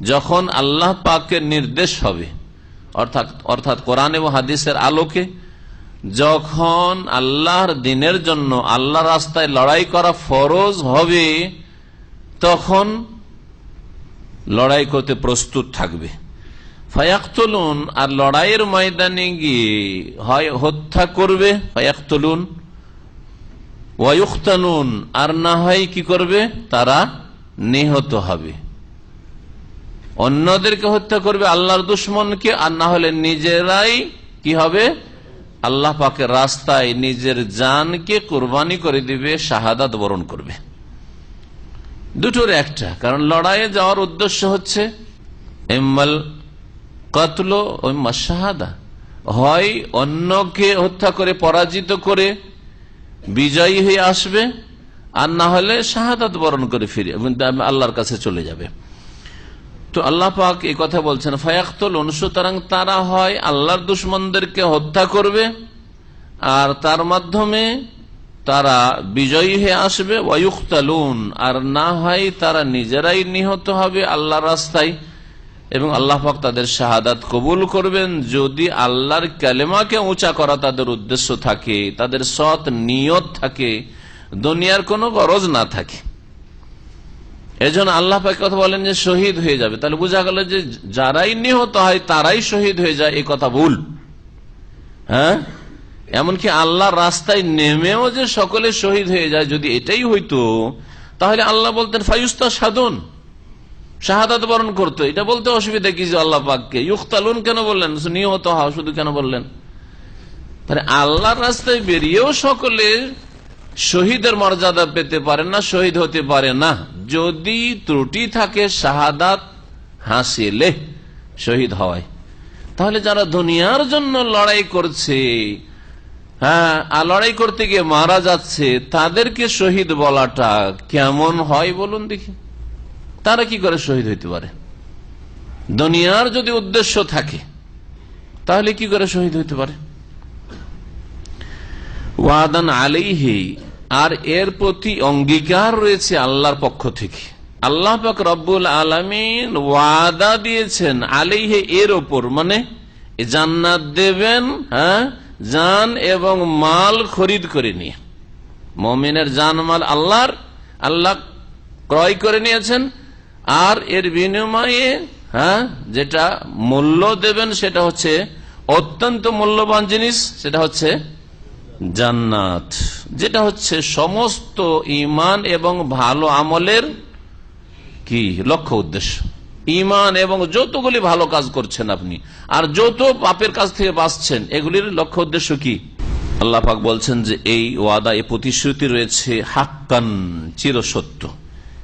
যখন আল্লাহ পাকের নির্দেশ হবে, অর্থাৎ অর্থাৎ কোরআন এবং হাদিসের আলোকে, যখন আল্লাহর দিনের জন্য আল্লাহ রাস্তায় লড়াই করা ফরজ হবে, তখন লড়াই করতে প্রস্তুত থাকবে। ফায়াক্তলুন, আর লড়াইয়ের ময়দানে গিয়ে হয় হত্যা করবে, ফায়াক্তলুন ওয়ুখতানুন আর না হয় কি করবে? তারা নিহত হবে। অন্যদেরকে হত্যা করবে আল্লাহর দুশ্মনকে, আর না হলে নিজেরাই কি হবে? আল্লাহ পাকের রাস্তায় নিজের জানকে কোরবানি করে দিবে, শাহাদাত বরণ করবে। দুটোর একটা, কারণ লড়াইয়ে যাওয়ার উদ্দেশ্য হচ্ছে এম্মাল কতল শাহাদা। হয় অন্যকে হত্যা করে, পরাজিত করে বিজয়ী হয়ে আসবে, আর না হলে শাহাদাত বরণ করে ফিরে, আল্লাহর কাছে চলে যাবে। তো আল্লাহ পাক এই কথা বলছেন, ফায়াক্তল সুতরাং তারা হয় আল্লাহর দুশ্মনদেরকে হত্যা করবে, আর তার মাধ্যমে তারা বিজয়ী হয়ে আসবে ওয়ুখতালুন আর না হয় তারা নিজেরাই নিহত হবে আল্লাহ রাস্তায়, এবং আল্লাহ পাক তাদের শাহাদাত কবুল করবেন, যদি আল্লাহর ক্যালেমাকে উঁচা করা তাদের উদ্দেশ্য থাকে, তাদের সৎ নিয়ত থাকে, দুনিয়ার কোনো গরজ না থাকে। এজন্য আল্লাহ পাক কথা বলেন যে শহীদ হয়ে যাবে। তাহলে বোঝা গেল যে যারাই নিহত হয়, তারাই শহীদ হয়ে যায় এই কথা ভুল। হ্যাঁ? এমনকি আল্লাহ রাস্তায় নেমেও যে সকলে শহীদ হয়ে যায়, যদি এটাই হইতো, তাহলে আল্লাহ বলতেন, ফায়ুস্তা সাধন শাহাদাত বরণ করতো। এটা বলতে অসুবিধা কি যে আল্লাহ পাককে? ইউক্তালুন কেন বললেন? নিহত হওয়া শুধু কেন বললেন? তাহলে আল্লাহর রাস্তায় বেরিয়েও সকলে শহীদের মর্যাদা পেতে পারে না, শহীদ হতে পারে না। যদি ত্রুটি থাকে শাহাদাত হাসিলে শহীদ হওয়ায়, তাহলে যারা দুনিয়ার জন্য লড়াই করছে হ্যাঁ আর লড়াই করতে গিয়ে মারা যাচ্ছে, তাদেরকে শহীদ বলাটা কেমন হয় বলুন দেখি। তারা কি করে শহীদ হইতে পারে? দুনিয়ার যদি উদ্দেশ্য থাকে, তাহলে কি করে শহীদ হইতে পারে? ওয়াদান আলাইহি আর এর প্রতি অঙ্গীকার রয়েছে আল্লাহর পক্ষ থেকে। আল্লাহ পাক রব্বুল আলমিন ওয়াদা দিয়েছেন আলাইহে এর ওপর মানে জান্নাত দেবেন হ্যাঁ জান এবং মাল খরিদ করে নিয়ে। মমিনের জান মাল আল্লাহর, আল্লাহ ক্রয় করে নিয়েছেন, আর এর বিনিময়ে হ্যাঁ যেটা মূল্য দেবেন সেটা হচ্ছে অত্যন্ত মূল্যবান জিনিস, সেটা হচ্ছে জান্নাত, যেটা হচ্ছে সমস্ত ইমান এবং ভালো আমলের কি লক্ষ্য উদ্দেশ্য। ইমান এবং যতগুলি ভালো কাজ করছেন আপনি। আর যত পাপের কাছ থেকে বাঁচছেন, এগুলির লক্ষ্য উদ্দেশ্য কি? আল্লাহ পাক বলছেন যে এই ওয়াদা এ প্রতিশ্রুতি রয়েছে হাক্কান, চিরসত্য।